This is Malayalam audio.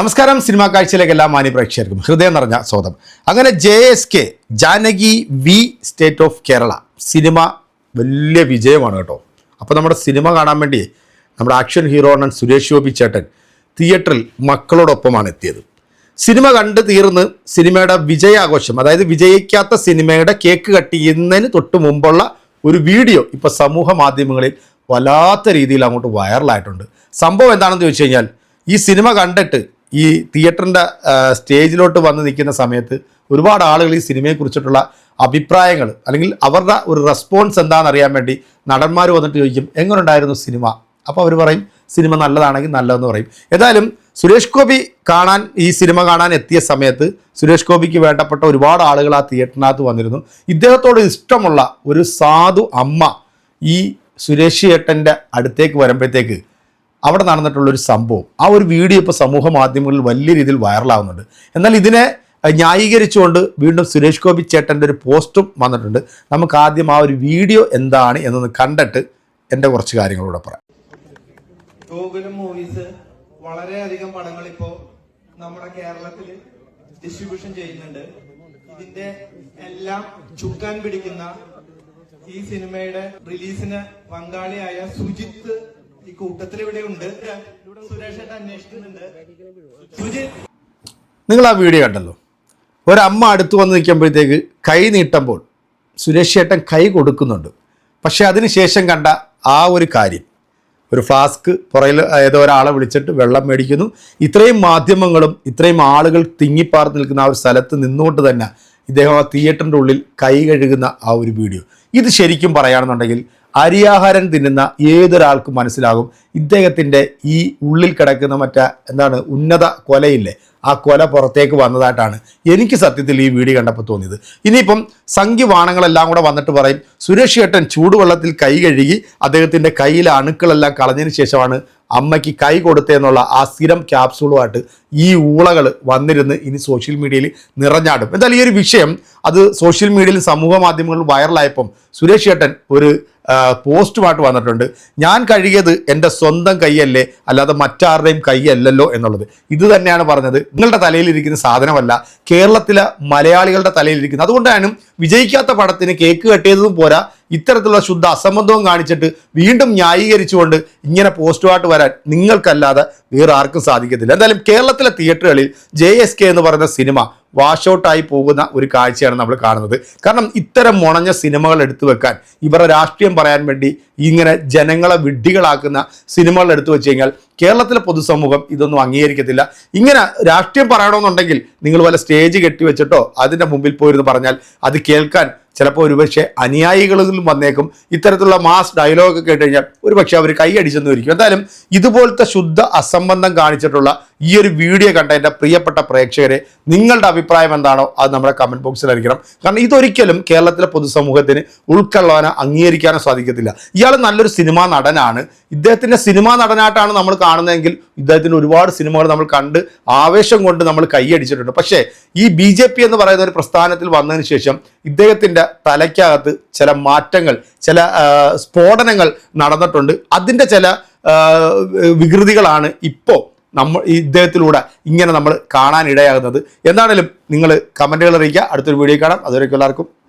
നമസ്കാരം. സിനിമാ കാഴ്ചയിലേക്ക് എല്ലാ മാന്യ പ്രേക്ഷകർക്കും ഹൃദയം നിറഞ്ഞ സ്വാഗതം. അങ്ങനെ J S K Janaki V state of Kerala cinema വലിയ വിജയമാണ് കേട്ടോ. അപ്പോൾ നമ്മുടെ സിനിമ കാണാൻ വേണ്ടി നമ്മുടെ ആക്ഷൻ ഹീറോ അണ്ണൻ സുരേഷ് ഗോപി ചേട്ടൻ തിയേറ്ററിൽ മക്കളോടൊപ്പമാണ് എത്തിയത്. സിനിമ കണ്ട് തീർന്ന് സിനിമയുടെ വിജയാഘോഷം അതായത് വിജയിക്കാത്ത സിനിമയുടെ കേക്ക് കട്ട് ചെയ്യുന്നതിന് തൊട്ട് മുമ്പുള്ള ഒരു വീഡിയോ ഇപ്പോൾ സമൂഹ മാധ്യമങ്ങളിൽ വല്ലാത്ത രീതിയിൽ അങ്ങോട്ട് വൈറലായിട്ടുണ്ട്. സംഭവം എന്താണെന്ന് ചോദിച്ചു കഴിഞ്ഞാൽ ഈ സിനിമ കണ്ടിട്ട് ഈ തിയേറ്ററിന്റെ സ്റ്റേജിലോട്ട് വന്ന് നിൽക്കുന്ന സമയത്ത് ഒരുപാട് ആളുകൾ ഈ സിനിമയെക്കുറിച്ചിട്ടുള്ള അഭിപ്രായങ്ങൾ അല്ലെങ്കിൽ അവരുടെ ഒരു റെസ്പോൺസ് എന്താണെന്ന് അറിയാൻ വേണ്ടി നടന്മാർ വന്നിട്ട് ചോദിക്കും എങ്ങനെയുണ്ടായിരുന്നു സിനിമ? അപ്പോൾ അവർ പറയും സിനിമ നല്ലതാണെങ്കിൽ നല്ലതെന്ന് പറയും. ഏതായാലും സുരേഷ് ഗോപി കാണാൻ ഈ സിനിമ കാണാൻ എത്തിയ സമയത്ത് സുരേഷ് ഗോപിക്ക് വേണ്ടപ്പെട്ട ഒരുപാട് ആളുകൾ ആ തിയേറ്ററിനകത്ത് വന്നിരുന്നു. ഇദ്ദേഹത്തോട് ഇഷ്ടമുള്ള ഒരു സാധു അമ്മ ഈ സുരേഷ് ഏട്ടന്റെ അടുത്തേക്ക് വരുമ്പോഴത്തേക്ക് അവിടെ നടന്നിട്ടുള്ള ഒരു സംഭവം. ആ ഒരു വീഡിയോ ഇപ്പോൾ സമൂഹ മാധ്യമങ്ങളിൽ വലിയ രീതിയിൽ വൈറലാകുന്നുണ്ട് എന്നാൽ ഇതിനെ ന്യായീകരിച്ചുകൊണ്ട് വീണ്ടും സുരേഷ് ഗോപി ചേട്ടന്റെ ഒരു പോസ്റ്റും വന്നിട്ടുണ്ട്. നമുക്ക് ആദ്യം ആ ഒരു വീഡിയോ എന്താണ് എന്നൊന്ന് കണ്ടിട്ട് എന്റെ കുറച്ച് കാര്യങ്ങളൂടെ പറയാം. ഗോകുലം മൂവീസ് വളരെയധികം പടങ്ങൾ ഇപ്പോ നമ്മുടെ കേരളത്തിൽ ഡിസ്ട്രിബ്യൂഷൻ ചെയ്യുന്നുണ്ട്. ഇതിന്റെ എല്ലാം ചുക്കാൻ പിടിക്കുന്ന ഈ സിനിമയുടെ റിലീസിന് പങ്കാളിയായ സുജിത്ത് ഈ കൂട്ടത്തിൽ ഇവിടെ ഉണ്ട്. സുരേഷ് നിങ്ങൾ ആ വീഡിയോ കണ്ടല്ലോ. ഒരമ്മ അടുത്ത് വന്ന് നിൽക്കുമ്പോഴത്തേക്ക് കൈ നീട്ടുമ്പോൾ സുരേഷ് ചേട്ടൻ കൈ കൊടുക്കുന്നുണ്ട്. പക്ഷേ അതിന് ശേഷം കണ്ട ആ ഒരു കാര്യം. ഒരു ഫ്ലാസ്ക് പുറയിൽ ഏതോ ഒരാളെ വിളിച്ചിട്ട് വെള്ളം മേടിക്കുന്നു. ഇത്രയും മാധ്യമങ്ങളും ഇത്രയും ആളുകൾ തിങ്ങിപ്പാർത്ത് നിൽക്കുന്ന ആ ഒരു സ്ഥലത്ത് നിന്നുകൊണ്ട് തന്നെ ഇദ്ദേഹം ആ തിയേറ്ററിന്റെ ഉള്ളിൽ കൈ കഴുകുന്ന ആ ഒരു വീഡിയോ. ഇത് ശരിക്കും പറയുകയാണെന്നുണ്ടെങ്കിൽ അരിയാഹാരം തിന്നുന്ന ഏതൊരാൾക്കും മനസ്സിലാകും. ഇദ്ദേഹത്തിന്റെ ഈ ഉള്ളിൽ കിടക്കുന്ന മറ്റേ എന്താണ് ഉന്നത കൊലയില്ലേ ആ കൊല പുറത്തേക്ക് വന്നതായിട്ടാണ് എനിക്ക് സത്യത്തിൽ ഈ വീഡിയോ കണ്ടപ്പോൾ തോന്നിയത്. ഇനിയിപ്പം സംഖ്യവാണങ്ങളെല്ലാം കൂടെ വന്നിട്ട് പറയും സുരേഷ് ഏട്ടൻ ചൂടുവെള്ളത്തിൽ കൈ കഴുകി അദ്ദേഹത്തിന്റെ കയ്യിലെ അണുക്കളെല്ലാം കളഞ്ഞതിന് ശേഷമാണ് അമ്മയ്ക്ക് കൈ കൊടുത്തതെന്നുള്ള ആ സ്ഥിരം ക്യാപ്സൂളുമായിട്ട് ഈ ഊളകൾ വന്നിരുന്ന് ഇനി സോഷ്യൽ മീഡിയയിൽ നിറഞ്ഞാടും. എന്തായാലും ഈ ഒരു വിഷയം അത് സോഷ്യൽ മീഡിയയിൽ സമൂഹ മാധ്യമങ്ങളിൽ വൈറലായപ്പം സുരേഷ് ഏട്ടൻ ഒരു പോസ്റ്റുമായിട്ട് വന്നിട്ടുണ്ട്. ഞാൻ കഴുകിയത് എന്റെ സ്വന്തം കൈയല്ലേ അല്ലാതെ മറ്റാരുടെയും കൈയല്ലല്ലോ എന്നുള്ളത്. ഇത് തന്നെയാണ് പറഞ്ഞത്. നിങ്ങളുടെ തലയിലിരിക്കുന്ന സാധനമല്ല കേരളത്തിലെ മലയാളികളുടെ തലയിലിരിക്കുന്നത്. അതുകൊണ്ടാണ് വിജയിക്കാത്ത പടത്തിന് കേക്ക് കെട്ടിയതും പോരാ. ഇത്തരത്തിലുള്ള ശുദ്ധ അസംബന്ധവും കാണിച്ചിട്ട് വീണ്ടും ന്യായീകരിച്ചുകൊണ്ട് ഇങ്ങനെ പോസ്റ്റുമായിട്ട് വരാൻ നിങ്ങൾക്കല്ലാതെ വേറെ ആർക്കും സാധിക്കത്തില്ല. എന്തായാലും കേരളത്തിലെ തിയേറ്ററുകളിൽ ജെ എന്ന് പറയുന്ന സിനിമ വാഷ് ഔട്ടായി പോകുന്ന ഒരു കാഴ്ചയാണ് നമ്മൾ കാണുന്നത്. കാരണം ഇത്തരം മുണഞ്ഞ സിനിമകൾ എടുത്തു വെക്കാൻ ഇവരുടെ രാഷ്ട്രീയം പറയാൻ വേണ്ടി ഇങ്ങനെ ജനങ്ങളെ വിഡ്ഢികളാക്കുന്ന സിനിമകൾ എടുത്തു വെച്ച് കഴിഞ്ഞാൽ കേരളത്തിലെ പൊതുസമൂഹം ഇതൊന്നും അംഗീകരിക്കത്തില്ല. ഇങ്ങനെ രാഷ്ട്രീയം പറയണമെന്നുണ്ടെങ്കിൽ നിങ്ങൾ വല്ല സ്റ്റേജ് കെട്ടിവെച്ചിട്ടോ അതിന്റെ മുമ്പിൽ പോയിരുന്നു പറഞ്ഞാൽ അത് കേൾക്കാൻ ചിലപ്പോൾ ഒരുപക്ഷെ അനുയായികളിലും വന്നേക്കും. ഇത്തരത്തിലുള്ള മാസ് ഡയലോഗ് കേട്ട് കഴിഞ്ഞാൽ ഒരുപക്ഷെ അവർ കൈയടിച്ചെന്ന് വരിക്കും എന്തായാലും ഇതുപോലത്തെ ശുദ്ധ അസംബന്ധം കാണിച്ചിട്ടുള്ള ഈ ഒരു വീഡിയോ കണ്ട എന്റെ പ്രിയപ്പെട്ട പ്രേക്ഷകരെ നിങ്ങളുടെ അഭിപ്രായം എന്താണോ അത് നമ്മുടെ കമന്റ് ബോക്സിൽ അറിയിക്കണം. കാരണം ഇതൊരിക്കലും കേരളത്തിലെ പൊതുസമൂഹത്തിന് ഉൾക്കൊള്ളാനോ അംഗീകരിക്കാനോ സാധിക്കത്തില്ല. ഇയാൾ നല്ലൊരു സിനിമാ നടനാണ്. ഇദ്ദേഹത്തിന്റെ സിനിമാ നടനായിട്ടാണ് നമ്മൾ കാണുന്നതെങ്കിൽ ഇദ്ദേഹത്തിന്റെ ഒരുപാട് സിനിമകൾ നമ്മൾ കണ്ട് ആവേശം കൊണ്ട് നമ്മൾ കൈയടിച്ചിട്ടുണ്ട് പക്ഷേ ഈ ബി എന്ന് പറയുന്ന ഒരു പ്രസ്ഥാനത്തിൽ വന്നതിന് ശേഷം ഇദ്ദേഹത്തിന്റെ തലയ്ക്കകത്ത് ചില മാറ്റങ്ങൾ ചില സ്ഫോടനങ്ങൾ നടന്നിട്ടുണ്ട്. അതിന്റെ ചില വികൃതികളാണ് ഇപ്പോൾ നമ്മൾ ഇദ്ദേഹത്തിലൂടെ ഇങ്ങനെ നമ്മൾ കാണാനിടയാകുന്നത്. എന്താണേലും നിങ്ങൾ കമന്റുകൾ അറിയിക്കുക. അടുത്തൊരു വീഡിയോ കാണാം. അതുവരേക്കും എല്ലാവർക്കും